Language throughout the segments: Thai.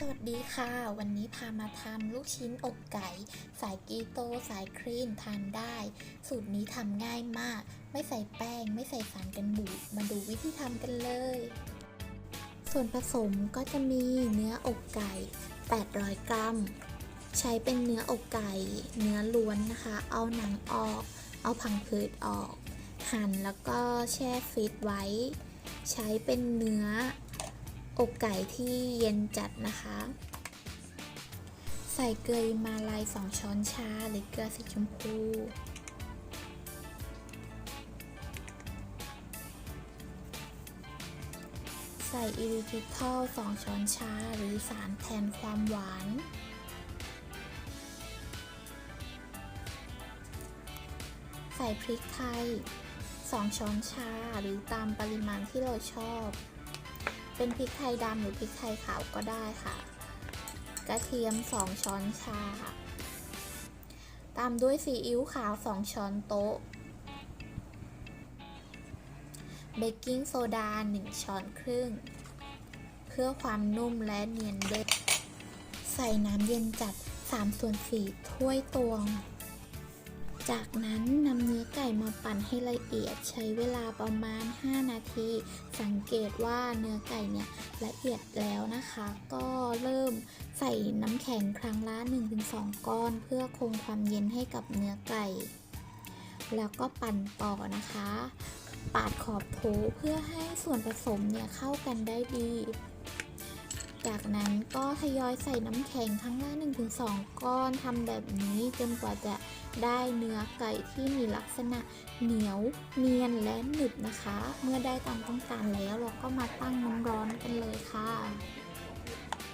สวัสดีค่ะ วันนี้พามาทำลูกชิ้นอกไก่ สายกีโต สายครีมทานได้ สูตรนี้ทำง่ายมาก ไม่ใส่แป้ง ไม่ใส่สารกันบูดมาดูวิธีทำกันเลย ส่วนผสมก็จะมีเนื้ออกไก่ 800 กรัม ใช้เป็นเนื้ออกไก่ เนื้อล้วนนะคะ เอาหนังออก เอาผังผืดออก หั่นแล้วก็แช่ฟรีซไว้ ใช้เป็นเนื้อ อกไก่ที่เย็นจัดนะคะ ใส่เกลือมาลาย2ช้อนชาหรือเกลือสีชมพู ใส่อิริทิทอล2ช้อนชาหรือสารแทนความหวานใส่พริกไทย 2 ช้อนชาหรือตามปริมาณที่เราชอบ เป็นพริกไทยดำหรือพริกไทยขาวก็ได้ค่ะ กระเทียม 2 ช้อนชา ตามด้วยซีอิ๊วขาว 2 ช้อนโต๊ะ เบกกิ้งโซดา 1 ช้อนครึ่ง เพื่อความนุ่มและเนียนเด็ดใส่น้ำเย็นจัด3ส่วน4ถ้วยตวง จากนั้นนำเนื้อไก่มาปั่นให้ละเอียดใช้เวลาประมาณ 5 นาที สังเกตว่าเนื้อไก่เนี่ยละเอียดแล้วนะคะ ก็เริ่มใส่น้ำแข็งครั้งละ 1-2 ก้อน เพื่อคงความเย็นให้กับเนื้อไก่ แล้วก็ปั่นต่อนะคะ ปาดขอบโถเพื่อให้ส่วนผสมเนี่ยเข้ากันได้ดี จากนั้นก็ทยอยใส่น้ำแข็งครั้งละ 1-2 ก้อนทำแบบนี้จนกว่าจะได้เนื้อไก่ที่มีลักษณะเหนียวเนียนและหนึบนะคะ เมื่อได้ตามต้องการแล้วเราก็มาตั้งน้ำร้อนกันเลยค่ะ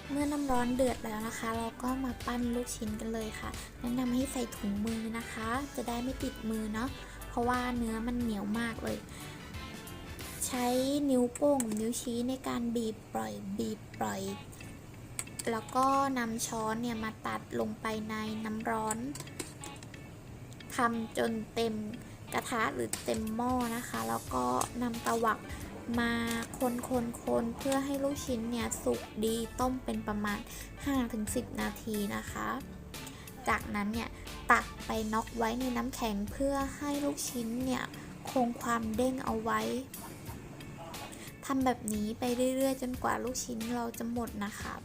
เมื่อน้ำร้อนเดือดแล้วนะคะ เราก็มาปั้นลูกชิ้นกันเลยค่ะ แนะนำให้ใส่ถุงมือนะคะ จะได้ไม่ติดมือเนาะเพราะว่าเนื้อมันเหนียวมากเลย ใช้นิ้วโป้งนิ้วชี้ในการบีบปล่อยบีบปล่อย แล้วก็นำช้อนเนี่ยมาตัดลงไปในน้ำร้อนทำจนเต็มกระทะหรือเต็มหม้อนะคะ แล้วก็นำตะวักมาคนคนคนเพื่อให้ลูกชิ้นเนี่ยสุกดีต้มเป็นประมาณ 5-10 นาทีนะคะ จากนั้นเนี่ยตักไปน็อกไว้ในน้ำแข็งเพื่อให้ลูกชิ้นเนี่ยคงความเด้งเอาไว้ ทำแบบนี้ไปเรื่อยๆ จนกว่าลูกชิ้นเราจะหมดนะคะ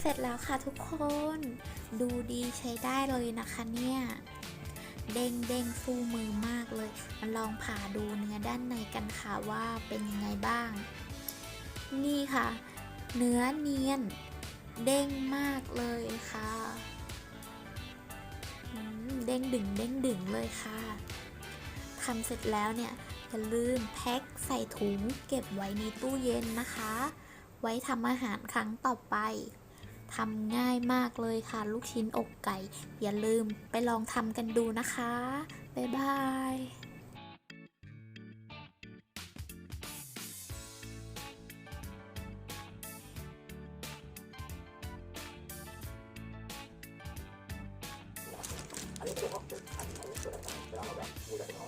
เสร็จแล้วค่ะทุกคน ดูดีใช้ได้เลยนะคะเนี่ย เด้งเด้งฟูมือมากเลย มาลองผ่าดูเนื้อด้านในกันค่ะว่าเป็นยังไงบ้าง นี่ค่ะ เนื้อเนียน เด้งมากเลยค่ะ ด้งดึงเด้งดึงเลยค่ะทำเสร็จแล้วเนี่ยอย่าลืมแพ็คใส่ถุงเก็บไว้ในตู้เย็นนะคะ ไว้ทำอาหารครั้งต่อไปทำง่ายมากเลยค่ะ ลูกชิ้นอกไก่ อย่าลืมไปลองทำกันดูนะคะ บ๊ายบาย 아래쪽업체를가진거的또잡아서들어가 면,